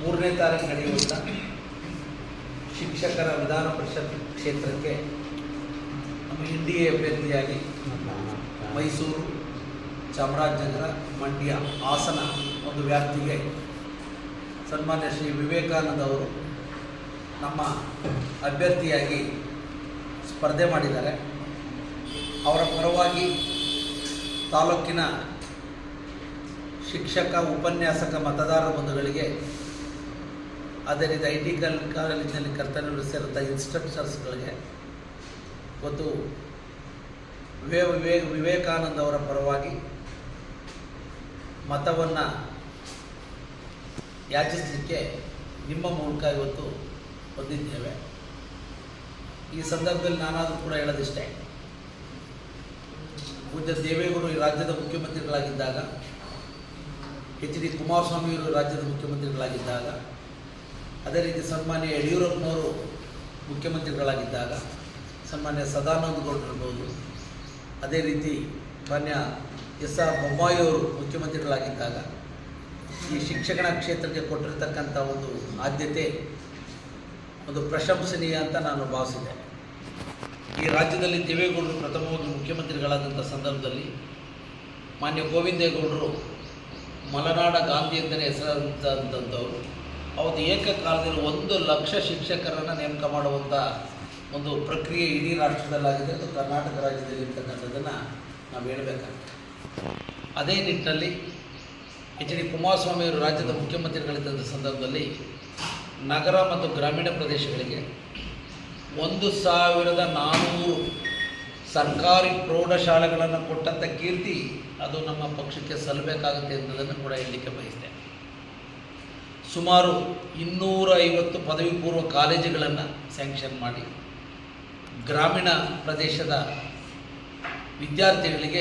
ಮೂರನೇ ತಾರೀಕು ನಡೆಯುವಂಥ ಶಿಕ್ಷಕರ ವಿಧಾನ ಪರಿಷತ್ ಕ್ಷೇತ್ರಕ್ಕೆ ನಮ್ಮ ಎನ್ ಡಿ ಎ ಅಭ್ಯರ್ಥಿಯಾಗಿ ಮೈಸೂರು ಚಾಮರಾಜನಗರ ಮಂಡ್ಯ ಹಾಸನ ಒಂದು ವ್ಯಾಪ್ತಿಗೆ ಸನ್ಮಾನ್ಯ ಶ್ರೀ ವಿವೇಕಾನಂದ ಅವರು ನಮ್ಮ ಅಭ್ಯರ್ಥಿಯಾಗಿ ಸ್ಪರ್ಧೆ ಮಾಡಿದ್ದಾರೆ. ಅವರ ಪರವಾಗಿ ತಾಲೂಕಿನ ಶಿಕ್ಷಕ, ಉಪನ್ಯಾಸಕ ಮತದಾರ ಬಂಧುಗಳಿಗೆ ಅದೇ ರೀತಿ ಐ ಟಿ ಕಲ್ ಕಾಲೇಜಿನಲ್ಲಿ ಕರ್ತವ್ಯ ಸೇರಿದ ಇನ್ಸ್ಟ್ರಕ್ಟರ್ಸ್ಗಳಿಗೆ ಇವತ್ತು ವಿವೇ ವಿವೇಕ್ ವಿವೇಕಾನಂದ ಅವರ ಪರವಾಗಿ ಮತವನ್ನು ಯಾಚಿಸಲಿಕ್ಕೆ ನಿಮ್ಮ ಮೂಲಕ ಇವತ್ತು ಬಂದಿದ್ದೇವೆ. ಈ ಸಂದರ್ಭದಲ್ಲಿ ನಾನಾದರೂ ಕೂಡ ಹೇಳೋದಿಷ್ಟೇ. ಪೂಜ್ಯ ದೇವೇಗೌಡರು ಈ ರಾಜ್ಯದ ಮುಖ್ಯಮಂತ್ರಿಗಳಾಗಿದ್ದಾಗ ಎಚ್ ಡಿ ಕುಮಾರಸ್ವಾಮಿಯವರು ರಾಜ್ಯದ ಮುಖ್ಯಮಂತ್ರಿಗಳಾಗಿದ್ದಾಗ ಅದೇ ರೀತಿ ಸನ್ಮಾನ್ಯ ಯಡಿಯೂರಪ್ಪನವರು ಮುಖ್ಯಮಂತ್ರಿಗಳಾಗಿದ್ದಾಗ ಸನ್ಮಾನ್ಯ ಸದಾನಂದ ಗೌಡರಿರ್ಬೋದು ಅದೇ ರೀತಿ ಮಾನ್ಯ ಎಸ್ ಆರ್ ಬೊಮ್ಮಾಯಿಯವರು ಮುಖ್ಯಮಂತ್ರಿಗಳಾಗಿದ್ದಾಗ ಈ ಶಿಕ್ಷಣ ಕ್ಷೇತ್ರಕ್ಕೆ ಕೊಟ್ಟಿರ್ತಕ್ಕಂಥ ಒಂದು ಆದ್ಯತೆ, ಒಂದು ಪ್ರಶಂಸನೀಯ ಅಂತ ನಾನು ಭಾವಿಸಿದೆ ಈ ರಾಜ್ಯದಲ್ಲಿ ದೇವೇಗೌಡರು ಪ್ರಥಮವಾಗಿ ಮುಖ್ಯಮಂತ್ರಿಗಳಾದಂಥ ಸಂದರ್ಭದಲ್ಲಿ ಮಾನ್ಯ ಗೋವಿಂದೇಗೌಡರು ಮಲೆನಾಡ ಗಾಂಧಿ ಅಂತಲೇ ಹೆಸರಾದಂಥವರು. ಅವತ್ತು ಏಕಕಾಲದಲ್ಲಿ ಒಂದು ಲಕ್ಷ ಶಿಕ್ಷಕರನ್ನು ನೇಮಕ ಮಾಡುವಂಥ ಒಂದು ಪ್ರಕ್ರಿಯೆ ಇಡೀ ರಾಷ್ಟ್ರದಲ್ಲಾಗಿದೆ ಅದು ಕರ್ನಾಟಕ ರಾಜ್ಯದಲ್ಲಿ ಇರ್ತಕ್ಕಂಥದ್ದನ್ನು ನಾವು ಹೇಳಬೇಕಾಗ್ತದೆ. ಅದೇ ನಿಟ್ಟಿನಲ್ಲಿ ಎಚ್ ಡಿ ಕುಮಾರಸ್ವಾಮಿಯವರು ರಾಜ್ಯದ ಮುಖ್ಯಮಂತ್ರಿಗಳಿದ್ದಂಥ ಸಂದರ್ಭದಲ್ಲಿ ನಗರ ಮತ್ತು ಗ್ರಾಮೀಣ ಪ್ರದೇಶಗಳಿಗೆ ಒಂದು ಸಾವಿರದ ನಾನ್ನೂರು ಸರ್ಕಾರಿ ಪ್ರೌಢಶಾಲೆಗಳನ್ನು ಕೊಟ್ಟಂಥ ಕೀರ್ತಿ ಅದು ನಮ್ಮ ಪಕ್ಷಕ್ಕೆ ಸಲ್ಲಬೇಕಾಗುತ್ತೆ ಅನ್ನೋದನ್ನು ಕೂಡ ಹೇಳಲಿಕ್ಕೆ ಬಯಸಿದೆ ಸುಮಾರು ಇನ್ನೂರ ಐವತ್ತು ಪದವಿ ಪೂರ್ವ ಕಾಲೇಜುಗಳನ್ನು ಸ್ಯಾಂಕ್ಷನ್ ಮಾಡಿ. ಗ್ರಾಮೀಣ ಪ್ರದೇಶದ ವಿದ್ಯಾರ್ಥಿಗಳಿಗೆ